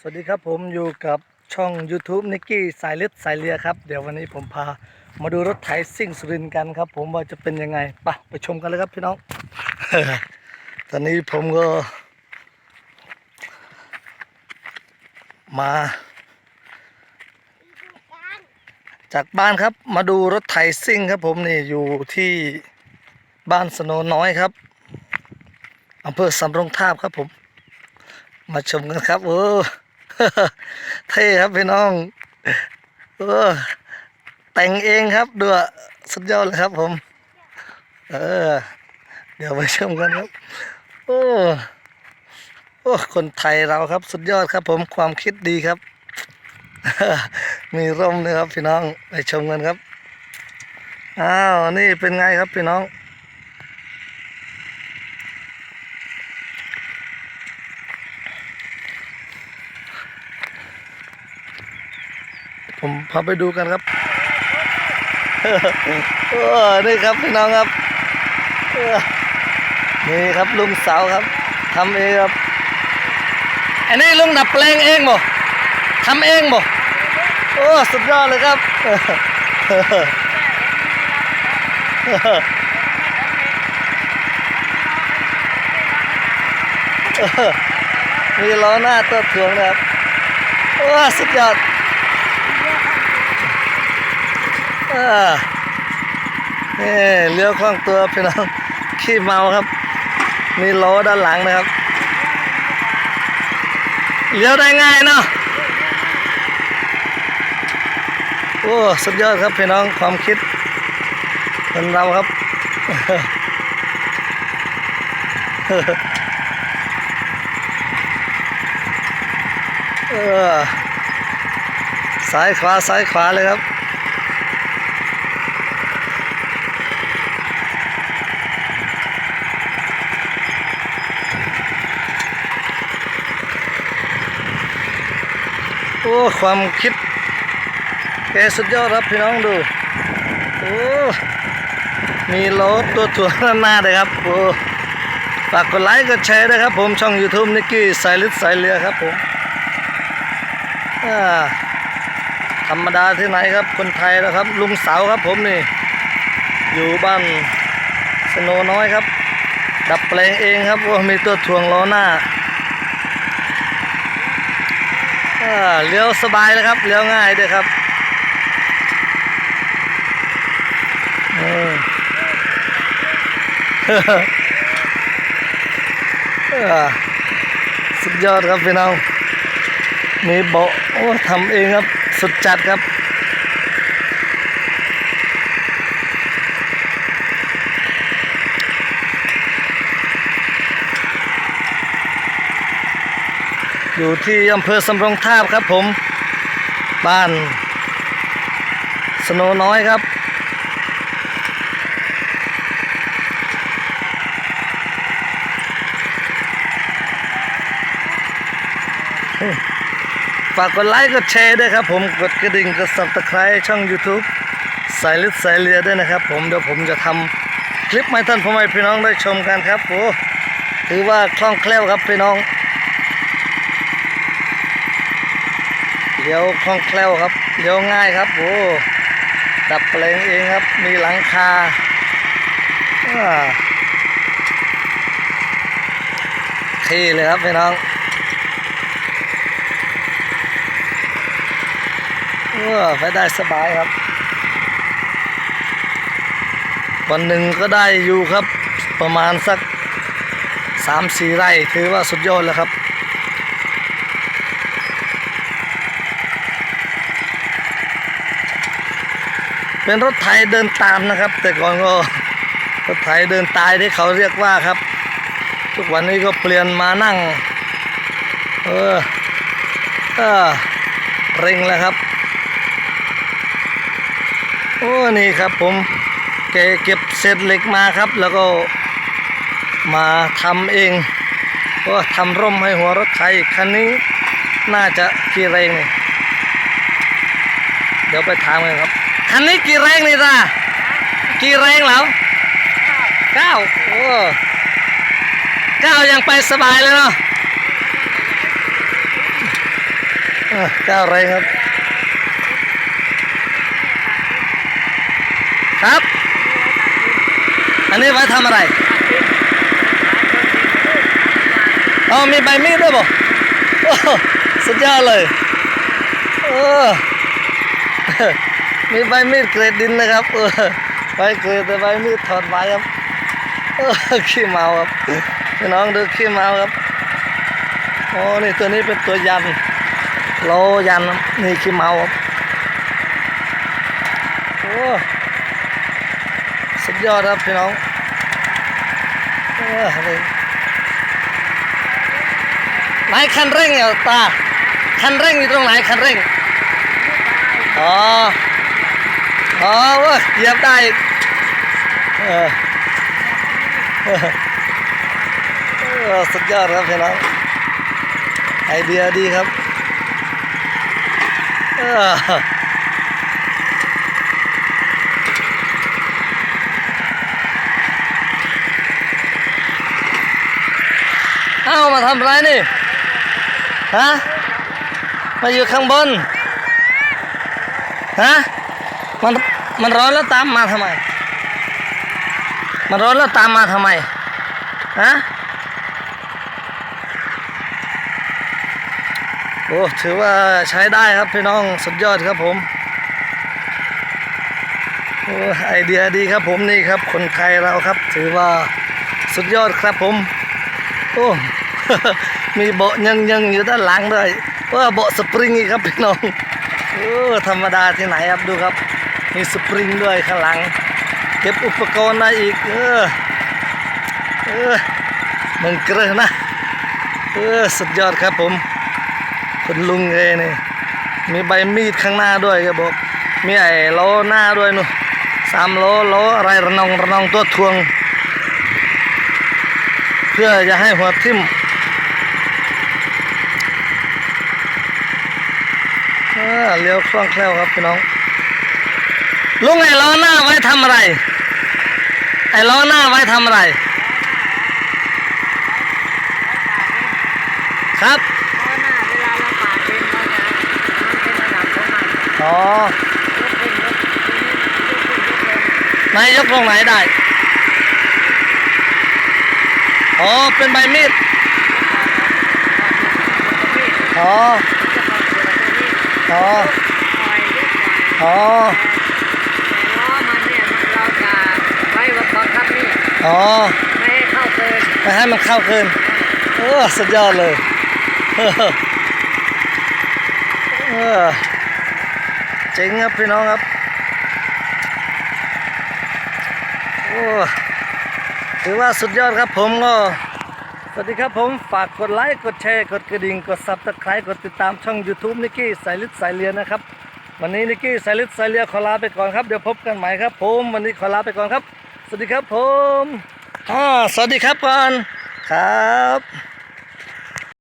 สวัสดีครับผมอยู่กับช่อง YouTube นิกกี้สายเลือดสายเลียครับ เดี๋ยววันนี้ผมพามาดูรถไถซิ่งสุรินกันครับ ผมว่าจะเป็นยังไงไปะไปชมกันเลยครับพี่น้อง ตอนนี้ผมก็ มา จากบ้านครับมาดูรถไถซิ่งครับผมนี่อยู่ที่บ้านสโนน้อยครับอำเภอสำรงทาบครับผม มาชมกันครับโอ้ เท่ครับพี่น้องเออแต่งเองครับดูอะสุดยอดเลยครับผม เออ เดี๋ยวไปชมกันครับ โอ้โอ้คนไทยเราครับสุดยอดครับ ผมความคิดดีครับ มีร่มเลยครับพี่น้องไปชมกันครับอ้าวนี่เป็นไงครับพี่น้อง ผมพาไปดูกันครับโอ้นี่ครับพี่น้องครับนี่ครับลุงเสาครับทำเองครับ อันนี้ลุงดับแปลงเองบ่ทำเองบ่โอ้สุดยอดเลยครับมีล้อหน้าตัวถ่วงนะครับ โอ้สุดยอด เออ นี่เลี้ยวคล่องตัวพี่น้องขี้เมาครับ มีล้อด้านหลังนะครับเลี้ยวได้ง่ายเนาะโอ้สุดยอดครับพี่น้องความคิดเป็นเราครับเออซ้ายขวาซ้ายขวาเลยครับ ความคิดแกสุดยอดครับพี่น้องดู โอ้ มีรถตัวถ่วงหน้าเลยครับโอ้ฝากกดไลค์กดแชร์ด้วยครับผมช่อง YouTube นิกกี้สายลึกสายเรือครับผมธรรมดาที่ไหนครับคนไทยนะครับ ลุงเสาครับผมนี่ อยู่บ้านสโนน้อยครับ ดับแปลงเองครับว่ามีตัวถ่วงล้อหน้า อ่า เลี้ยวสบายเลยครับเลี้ยวง่ายด้วยครับอืมอ่าสุดยอดครับพี่น้องมีเบาะโอ้ทำเองครับ สุดจัดครับ อยู่ที่อำเภอสำโรงทาบครับผม บ้านสโนน้อยครับ ฝากกดไลค์กดแชร์ด้วยครับผม กดกระดิ่งกด subscribe ช่อง YouTube สายลึกสายเรือด้วยนะครับผม เดี๋ยวผมจะทำคลิปให้ท่านพ่อแม่พี่น้องได้ชมกันครับโอ้ถือว่าคล่องแคล่วครับพี่น้อง ลี้ยวคล่องแคล่วครับเลี้ยวง่ายครับโอ้ดับเพลงเองครับ มีหลังคาอ่าเท่เลยครับพี่น้องเออไปได้สบายครับ วันหนึ่งก็ได้อยู่ครับ ประมาณสักสามสี่ไร่ถือว่าสุดยอดแล้วครับ เป็นรถไถเดินตามนะครับ แต่ก่อนก็รถไถเดินตายที่เขาเรียกว่าครับ ทุกวันนี้ก็เปลี่ยนมานั่ง เออเออเร่งแล้วครับ โอ้นี่ครับผมแกเก็บเศษเหล็กมาครับ แล้วก็มาทำเองก็ทำร่มให้หัวรถไถคันนี้น่าจะกี่แรงนี่เดี๋ยวไปถามกันครับ คันนี้กี่แรงนี่จ้ากี่แรงแล้วเก้าโอ้เก้ายังไปสบายเลยเนาะเจ้าอะไรครับ ครับ อันนี้ไว้ทำอะไรอ๋อมีใบมีดด้วยบ่โอ้สุดยอดเลย เออ มีใบมีดเกรดดินนะครับเออใบเกรดแต่ใบมีดถอดใบครับเออขี้เมาครับพี่น้องดูขี้เมาครับโอ้นี่ตัวนี้เป็นตัวยันโลยันครับนี่ขี้เมาครับโอ้สุดยอดครับพี่น้องเออนี่ไหนคันเร่งเนี่ยตาคันเร่งอยู่ตรงไหนคันเร่ง อ๋อ อ๋อเว้ยเหยียบได้อีกเออเออเออสุดยอดครับพี่น้องไอเดียดีครับเออเอ้ามาทำไรนี่ ฮะ มาอยู่ข้างบน ฮะ มัน มันร้อนแล้วตามมาทำไม มันร้อนแล้วตามมาทำไม ฮะ โอ้ ถือว่าใช้ได้ครับพี่น้องสุดยอดครับผม โอ้ ไอเดียดีครับผมนี่ครับ คนไทยเราครับ ถือว่าสุดยอดครับผม โอ้ มีเบาะยังยังอยู่ด้านหลังด้วยว่าเบาะสปริงอีกครับพี่น้อง เออธรรมดาที่ไหนครับดูครับ มีสปริงด้วยข้างหลัง เก็บอุปกรณ์ได้อีก เออ เออมันเกลือนะ เออ สุดยอดครับผม คุณลุงเลยนี่ มีใบมีดข้างหน้าด้วยครับบอก มีไอ้ล้อหน้าด้วยนู่นสามล้อล้ออะไรระนองระนองตัวทวง เพื่อจะให้หัวทิ่มเออเลี้ยวคล่องแคล่วครับพี่น้อง ลุงไอ้ล้อหน้าไว้ทำอะไร ไอ้ล้อหน้าไว้ทำอะไร ครับเพราะหน้าเวลาเราปาดเป็นเราจะมันเป็นระดับของมันอ๋อยกขึ้นยกทีนี้ยกขึ้นยกลงไหนยกลงไหนได้อ๋อเป็นใบมีดอ๋ออ๋ออ๋อ ล้อมันเนี่ยเราจะไว้บังคับนี่ อ๋อไม่ให้เข้าเกินไม่ให้มันเข้าคืนโอ้สุดยอดเลยเออเออเจ๋งครับพี่น้องครับโอ้ถือว่าสุดยอดครับผมก็สวัสดีครับผมฝากกดไลค์กดแชร์กดกระดิ่งกดซับสไครต์กดติดตามช่อง YouTube นิกกี้สายลิดสายเลียนนะครับ วันนี้นิกกี้สายลิดสายเลียขอลาไปก่อนครับ เดี๋ยวพบกันใหม่ครับผม วันนี้ขอลาไปก่อนครับ สวัสดีครับผมอ่าสวัสดีครับก่อนครับ